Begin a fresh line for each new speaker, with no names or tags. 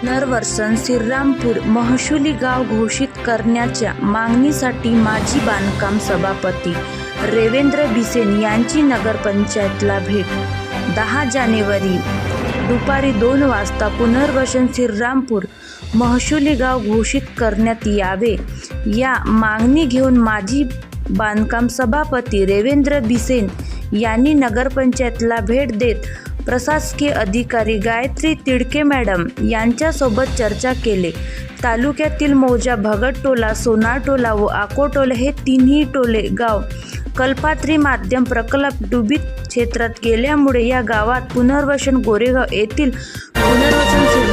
पुनर्वसन श्रीरामपूर महसुली गाव घोषित करण्याच्या मागणीसाठी माजी बांधकाम सभापती रेवेंद्र बिसेन यांची नगरपंचायतला भेट. दहा जानेवारी दुपारी दोन वाजता पुनर्वसन श्रीरामपूर महसुली गाव घोषित करण्यात यावे या मागणी घेऊन माजी बांधकाम सभापती रेवेंद्र बिसेन यांनी नगरपंचायतला भेट देत प्रशासकीय अधिकारी गायत्री तिडके मॅडम यांच्यासोबत चर्चा केली. तालुक्यातील मौजा भगतटोला सोनाटोला व आकोटोला हे तिन्ही टोले गाव कल्पात्री माध्यम प्रकल्प डुबीत क्षेत्रात गेल्यामुळे या गावात पुनर्वसन गोरेगाव येथील पुनर्वसन